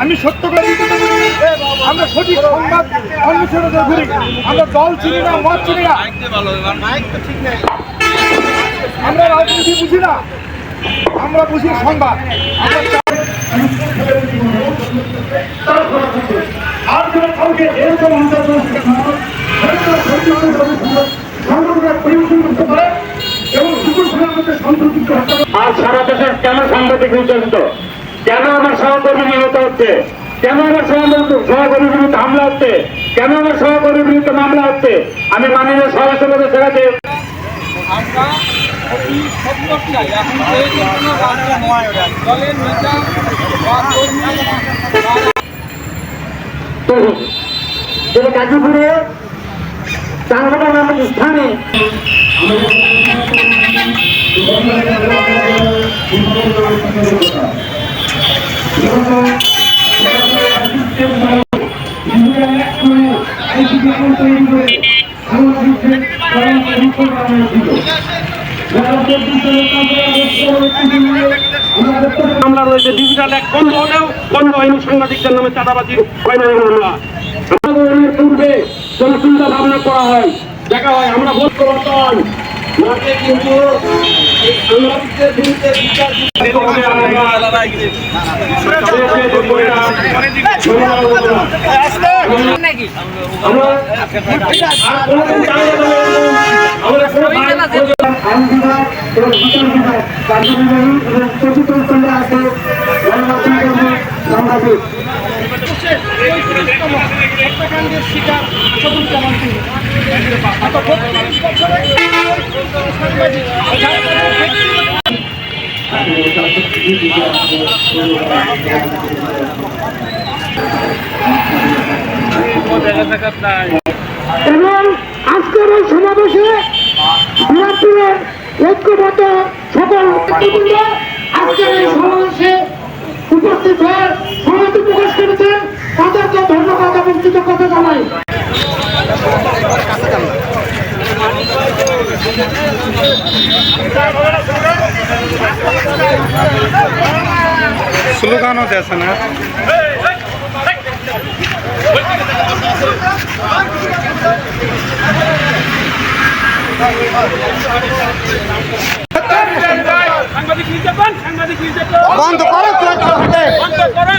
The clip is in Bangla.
আমি সত্য করে। আমরা সঠিক সংবাদ অন্বেষণে ঘুরি। আমরা দল চিনি না, মত চিনি না। আমরা রাজনীতি বুঝি না। আমরা বুঝি সংবাদ। আর সারা দেশের কেন সাংবাদিক আমার সহকর্মী নিহত হচ্ছে? কেন আমার সহকর্মী- বিরুদ্ধে হামলা হচ্ছে? কেন আমার সহকর্মীর বিরুদ্ধে মামলা হচ্ছে? আমি মাননীয় সভাপতি সেখানে আমরা অতি সত্তর চাই এখন এই যে দলের গাজীপুরে স্থানে মামলা রয়েছে ডিজিটাল এক বন্ধ হলেও বন্ধ হয়নি সাংবাদিকদের নামে চাঁদাবাজি হয়নি মামলা আমাদের পূর্বে কোন চিন্তা ভাবনা করা হয় দেখা হয় আমরা ভোট প্রবর্তন আমরা। এবং বিচার বিভাগ আছে গণমাধ্যম শিকার সিং গত বত্রিশ বছরে সাংবাদিক এবং আজকের এই সমাবেশে বিরাটপুরের আজকের এই সমাবেশে উপস্থিত হয়ে সমাধি প্রকাশ করেছেন। তাদেরকে ধন্যবাদ এবং কৃতজ্ঞতা জানাই। স্লোগানও দিয়েছে না? বন্ধ করো।